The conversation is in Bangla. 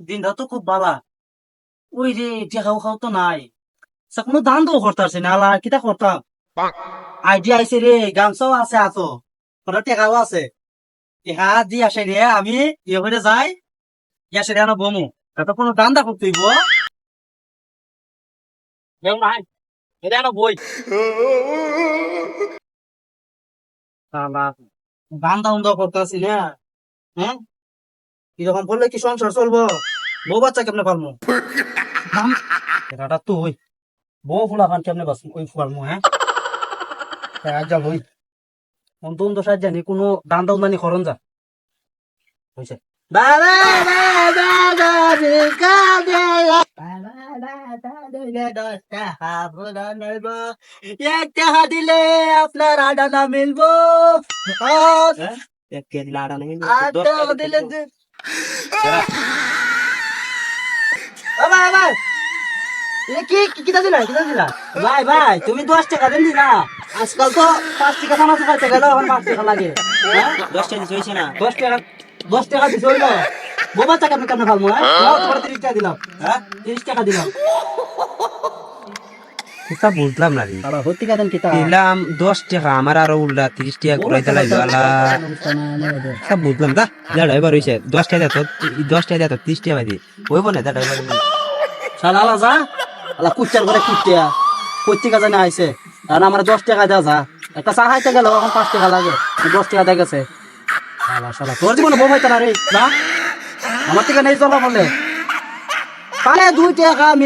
দিনটা তো খুব বালা ওই রে টেকাও খাও তো নাই। কোনো দান তো করতে না আলা কিতা করতাম আইডিয়া আইছে রে গামছাও আছে আছো ওরা টেকাও আছে। টেকা দি আসে রে আমি ইয়ে করে যাই ইয়া সেরে আনো বমু। তাতে কোনো কেউ নাই। এটা আনো বই। দান্দা উন্দা করতেছি না হ্যাঁ এরকম করলে কি সংসার চলবো? বউ বাচ্চা কেমনে পারমু এটা তুই বউ ফুলা খান কেমনে বাস ওই ফুয়ালমু হ্যাঁ? যা হই জানি কোনো দান দান দানি খরণ যা হয়েছে বাবা বাবা বাবা একটা দিলে আপনার আডানা মিলবো দিলে ভাই ভাই কি কিটা দিলা কিটা দিলা ভাই ভাই তুমি দশ টাকা দেন না? আজকাল তো পাঁচ টাকা সামাসে খাইতে গেল এখন পাঁচ টাকা লাগে। হ্যাঁ? দশ টাকা দিতে না। দশ টাকা দশ টাকা দিতে হইল? বোবা টাকা আপনি কেমন খাব হ্যাঁ? তোমার তিরিশ টাকা দিলাম। হ্যাঁ? তিরিশ টাকা দিলাম। কিতা বুঝলাম না রে। আবার কাদেন কিতা? দিলাম দশ টাকা আমার আরও উল্টা তিরিশ টাকা ঘুরাইতে লাগল আলা সব বুঝলাম দা যা ড্রাইভার হয়েছে দশ টাকা দিত দশ টাকা দিত তিরিশ টাকা দি হইব না দা ড্রাইভার শালা আলা যা। আলা কুচ্চার করে কুচ্চিয়া পত্রিকা জানে আইছে। আর আমার দশ টাকা দেওয়া যা। একটা চা খাইতে গেল এখন পাঁচ টাকা লাগে। দশ টাকা দিয়ে গেছে। শালা শালা তোর জীবনে বউ হইতে না রে না আমার থেকে নেই চলা বলে। পালে দুই টাকা আমি